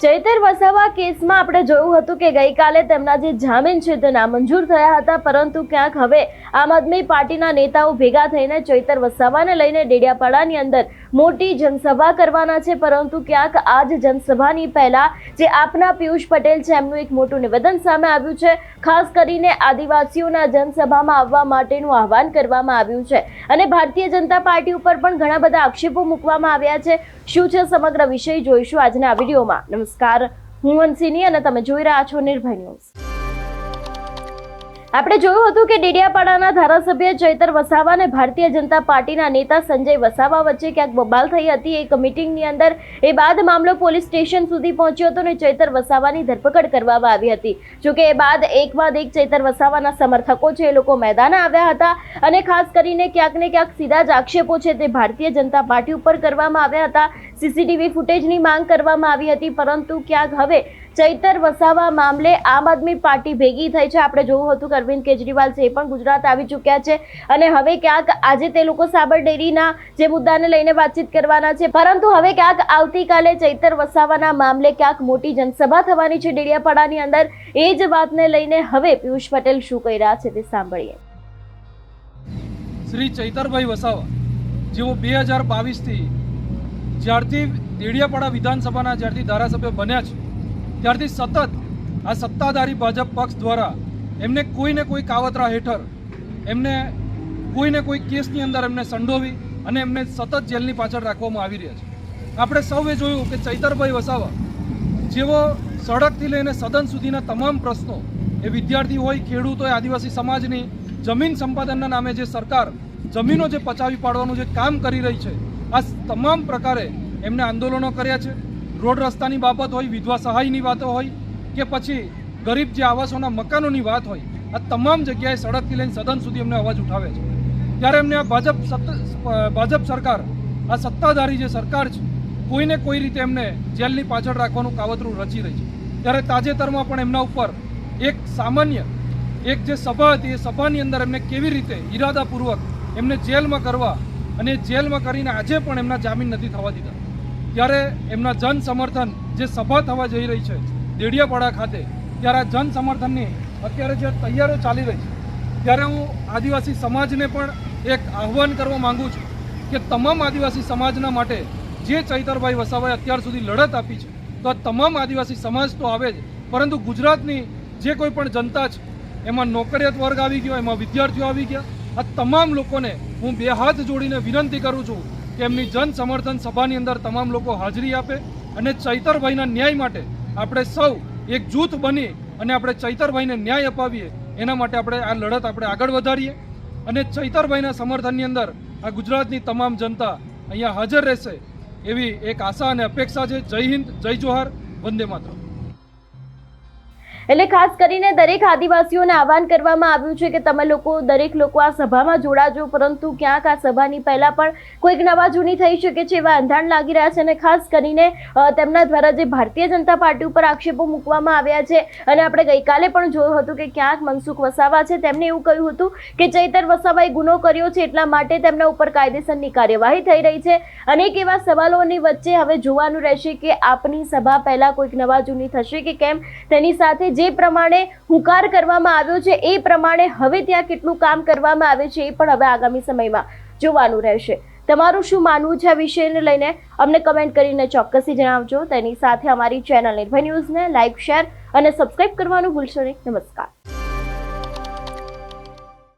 ચૈતર વસાવા કેસમાં આપણે જોયું હતું કે ગઈકાલે તેમના જે જામીન છે તે નામંજૂર થયા હતા, પરંતુ ક્યાંક હવે આમ આદમી પાર્ટીના નેતાઓ ભેગા થઈને ચૈતર વસાવાને લઈને ડેડિયાપાડાની અંદર મોટી જનસભા કરવાના છે, પરંતુ ક્યાંક આજ જનસભાની પહેલા જે આપના પિયુષ પટેલ છે, એમનું એક મોટું નિવેદન સામે આવ્યું છે. ખાસ કરીને આદિવાસીઓના જનસભામાં આવવા માટેનું આહવાન કરવામાં આવ્યું છે. અને ભારતીય જનતા પાર્ટી ઉપર પણ ઘણા બધા આક્ષેપો મૂકવામાં આવ્યા છે. શું છે સમગ્ર વિષય જોઈશું આજના વિડીયોમાં. નમસ્કાર. હું વંશિની અને તમે જોઈ રહ્યા છો નિર્ભય ન્યૂઝ. આપણે જોયું હતું કે ડેડિયાપાડાના ધારાસભ્ય ચૈતર વસાવા અને ભારતીય જનતા પાર્ટીના નેતા સંજય વસાવા વચ્ચે ક્યાંક બબાલ થઈ હતી. એક મિટિંગની અંદર એ બાદ મામલો પોલીસ સ્ટેશન સુધી પહોંચ્યો હતો અને ચૈતર વસાવાની ધરપકડ કરવામાં આવી હતી. જોકે એ બાદ એક બાદ એક ચૈતર વસાવાના સમર્થકો છે એ લોકો મેદાને આવ્યા હતા અને ખાસ કરીને ક્યાંક ને ક્યાંક સીધા જ આક્ષેપો છે તે ભારતીય જનતા પાર્ટી ઉપર કરવામાં આવ્યા હતા. સીસીટીવી ફૂટેજની માંગ કરવામાં આવી હતી, પરંતુ ક્યાંક હવે ચૈતર વસાવા મામલે આમ આદમી પાર્ટી ભેગી થઈ છે. આપણે જોયું હતું અરવિંદ કેજરીવાલ છે એ પણ ગુજરાત આવી ચૂક્યા છે. અને હવે ક્યાંક આજે તે લોકો સાબર જે મુદ્દાને લઈને વાતચીત કરવાના છે. પરંતુ હવે ક્યાંક આવતીકાલે ચૈતર વસાવાના મામલે ક્યાંક મોટી જનસભા થવાની છે ડેડિયાપાડાની અંદર. એ જ વાતને લઈને હવે પિયુષ પટેલ શું કહી રહ્યા છે તે સાંભળીએ. શ્રી ચૈતરભાઈ વસાવા, જેઓ બે હજાર બાવીસથી જ્યારથી દેડિયાપાડા વિધાનસભાના જ્યારથી ધારાસભ્ય બન્યા છે, ત્યારથી સતત આ સત્તાધારી ભાજપ પક્ષ દ્વારા એમને કોઈને કોઈ કાવતરા હેઠળ એમને કોઈને કોઈ કેસની અંદર એમને સંડોવી અને એમને સતત જેલની પાછળ રાખવામાં આવી રહ્યા છે. આપણે સૌએ જોયું કે ચૈતરભાઈ વસાવા જેઓ સડકથી લઈને સદન સુધીના તમામ પ્રશ્નો એ વિદ્યાર્થી હોય, ખેડૂત હોય, આદિવાસી સમાજની જમીન સંપાદનના નામે જે સરકાર જમીનો જે પચાવી પાડવાનું જે કામ કરી રહી છે, આ તમામ પ્રકારે એમને આંદોલનો કર્યા છે. રોડ રસ્તાની બાબત હોય, વિધવા સહાયની વાતો હોય કે પછી ગરીબ જે આવાસોના મકાનોની વાત હોય, આ તમામ જગ્યાએ સડકથી લઈને સદન સુધી એમને અવાજ ઉઠાવે છે. ત્યારે એમને આ ભાજપ ભાજપ સરકાર, આ સત્તાધારી જે સરકાર છે, કોઈને કોઈ રીતે એમને જેલની પાછળ રાખવાનું કાવતરું રચી રહી છે. ત્યારે તાજેતરમાં પણ એમના ઉપર એક સામાન્ય, એક જે સભા હતી, એ સભાની અંદર એમને કેવી રીતે ઈરાદાપૂર્વક એમને જેલમાં કરવા અને જેલમાં કરીને આજે પણ એમના જામીન નથી થવા દીધા. ત્યારે એમના જન સમર્થન જે સભા થવા જઈ રહી છે, દેડિયાપાડા ખાતે ત્યારે જન સમર્થનની અત્યારે જે તૈયારીઓ ચાલી રહી છે, ત્યારે હું આદિવાસી સમાજને પણ એક આહ્વાન કરવા માંગુ છું કે તમામ આદિવાસી સમાજના માટે જે ચૈતરભાઈ વસાવાએ અત્યાર સુધી લડત આપી છે, તો તમામ આદિવાસી સમાજ તો આવે જ. પરંતુ ગુજરાતની જે કોઈ પણ જનતા છે, એમાં નોકરિયાત વર્ગ આવી ગયો, એમાં વિદ્યાર્થીઓ આવી ગયા, આ તમામ લોકોને હું બે હાથ જોડીને વિનંતી કરું છું કે એમની જન સમર્થન સભાની અંદર તમામ લોકો હાજરી આપે અને ચૈતરભાઈના ન્યાય માટે આપણે સૌ એક જૂથ બની અને આપણે ચૈતરભાઈને ન્યાય અપાવીએ, એના માટે આપણે આ લડત આપણે આગળ વધારીએ. અને ચૈતરભાઈના સમર્થનની અંદર આ ગુજરાતની તમામ જનતા અહીંયા હાજર રહેશે એવી એક આશા અને અપેક્ષા છે. જય હિન્દ, જય જોહાર, વંદે માતરમ. એટલે ખાસ કરીને દરેક આદિવાસીઓને આહવાન કરવામાં આવ્યું છે કે તમે લોકો, દરેક લોકો આ સભામાં જોડાજો, પરંતુ ક્યાંક આ સભાની પહેલાં પણ કોઈક નવા જૂની થઈ શકે છે એવા અંધાણ લાગી રહ્યા છે અને ખાસ કરીને તેમના દ્વારા જે ભારતીય જનતા પાર્ટી ઉપર આક્ષેપો મૂકવામાં આવ્યા છે અને આપણે ગઈકાલે પણ જોયું હતું કે ક્યાંક મનસુખ વસાવા છે તેમણે એવું કહ્યું હતું કે ચૈતર વસાવાએ ગુનો કર્યો છે એટલા માટે તેમના ઉપર કાયદેસરની કાર્યવાહી થઈ રહી છે. અનેક એવા સવાલોની વચ્ચે હવે જોવાનું રહેશે કે આપની સભા પહેલાં કોઈક નવા જૂની થશે કે કેમ? તેની સાથે જે પ્રમાણે હુંકાર કરવામાં આવ્યો છે, એ પ્રમાણે હવે ત્યાં કેટલું કામ કરવામાં આવે છે, એ પણ હવે આગામી સમયમાં જોવાનું રહેશે. તમારું શું માનવું છે આ વિષયને લઈને? અમને કમેન્ટ કરીને ચોક્કસથી જણાવજો. તેની સાથે અમારી ચેનલ નિર્ભય ન્યૂઝને લાઇક શેર અને સબસ્ક્રાઇબ કરવાનું ભૂલશો નહીં. નમસ્કાર.